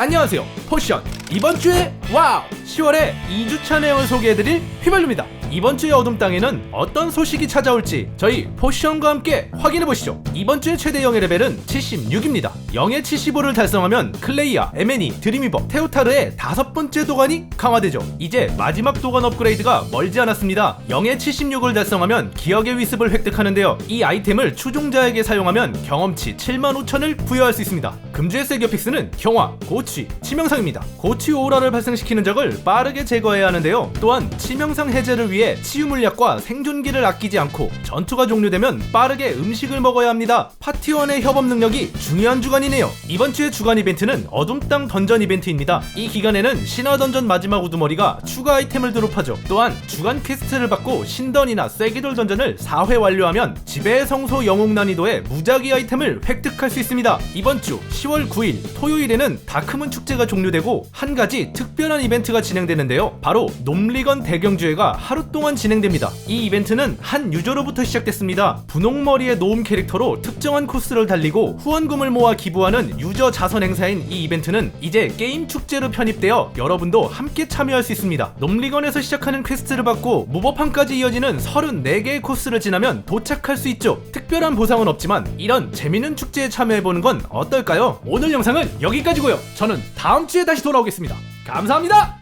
안녕하세요. 포션. 이번 주에 와우! 10월에 2주차 내용을 소개해드릴 휘발유입니다. 이번 주의 어둠 땅에는 어떤 소식이 찾아올지 저희 포션과 함께 확인해보시죠. 이번 주의 최대 영예 레벨은 76입니다. 영예 75를 달성하면 클레이아, 에메니, 드리미버, 테오타르의 다섯 번째 도관이 강화되죠. 이제 마지막 도관 업그레이드가 멀지 않았습니다. 영예 76을 달성하면 기억의 위습을 획득하는데요. 이 아이템을 추종자에게 사용하면 경험치 7만 5천을 부여할 수 있습니다. 금주의 세기어픽스는 경화, 고취, 치명상입니다. 고취 오라를 발생 시키는 적을 빠르게 제거해야 하는데요. 또한 치명상 해제를 위해 치유 물약과 생존기를 아끼지 않고 전투가 종료되면 빠르게 음식을 먹어야 합니다. 파티원의 협업 능력이 중요한 주간이네요. 이번 주의 주간 이벤트는 어둠 땅 던전 이벤트입니다. 이 기간에는 신화 던전 마지막 우두머리가 추가 아이템을 드롭하죠. 또한 주간 퀘스트를 받고 신던이나 쐐기돌 던전을 4회 완료하면 지배의 성소 영웅 난이도의 무작위 아이템을 획득할 수 있습니다. 이번 주 10월 9일 토요일에는 다크문 축제가 종료되고 한 가지 특별 한 이벤트가 진행되는데요. 바로 놈리건 대경주회가 하루 동안 진행됩니다. 이 이벤트는 한 유저로부터 시작됐습니다. 분홍머리의 노움 캐릭터로 특정한 코스를 달리고 후원금을 모아 기부하는 유저 자선 행사인 이 이벤트는 이제 게임 축제로 편입되어 여러분도 함께 참여할 수 있습니다. 놈리건에서 시작하는 퀘스트를 받고 무법함까지 이어지는 34개의 코스를 지나면 도착할 수 있죠. 특별한 보상은 없지만 이런 재밌는 축제에 참여해보는 건 어떨까요? 오늘 영상은 여기까지고요. 저는 다음 주에 다시 돌아오겠습니다 감사합니다